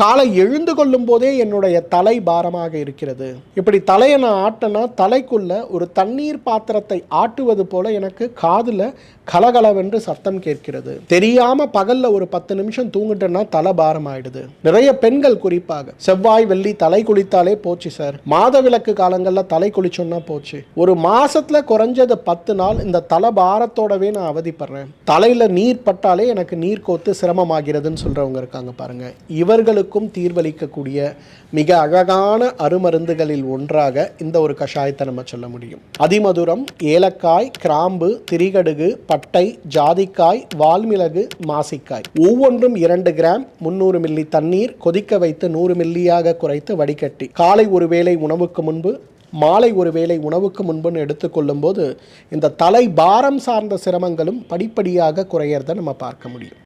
காலை எழுந்து கொள்ளும் போதே என்னுடைய தலை பாரமாக இருக்கிறது. இப்படி தலையை நான் ஆட்டினா தலைக்குள்ள ஒரு தண்ணீர் பாத்திரத்தை ஆட்டுவது போல எனக்கு காதுல கலகலவென்று சத்தம் கேட்கிறது. தெரியாம பகல்ல ஒரு பத்து நிமிஷம் தூங்கிட்டேன்னா தலை பாரம் ஆயிடுது நிறைய பெண்கள் குறிப்பாக செவ்வாய் வெள்ளி தலை குளித்தாலே போச்சு சார் மாதவிலக்கு காலங்கள்ல தலை குளிச்சோன்னா போச்சு. ஒரு மாசத்துல குறைஞ்சது பத்து நாள் இந்த தலை பாரத்தோடவே நான் அவதிப்படுறேன். தலையில நீர் பட்டாலே எனக்கு நீர் கோத்து சிரமமாகிறதுன்னு சொல்றவங்க இருக்காங்க பாருங்க. இவர்களுக்கும் தீர்வளிக்கக்கூடிய மிக அழகான அருமருந்துகளில் ஒன்றாக இந்த ஒரு கஷாயத்தை நம்ம சொல்ல முடியும். அதிமதுரம் ஏலக்காய் கிராம்பு திரிகடுகு பட்டை ஜாதிக்காய் வால்மிளகு மாசிக்காய். ஒவ்வொன்றும் இரண்டு கிராம் முந்நூறு மில்லி தண்ணீர் கொதிக்க வைத்து நூறு மில்லியாக குறைத்து வடிகட்டி. காலை ஒரு வேளை உணவுக்கு முன்பு மாலை ஒரு வேளை உணவுக்கு முன்புன்னு எடுத்துக்கொள்ளும் போது இந்த தலை பாரம் சார்ந்த சிரமங்களும் படிப்படியாக குறையறத நம்ம பார்க்க முடியும்.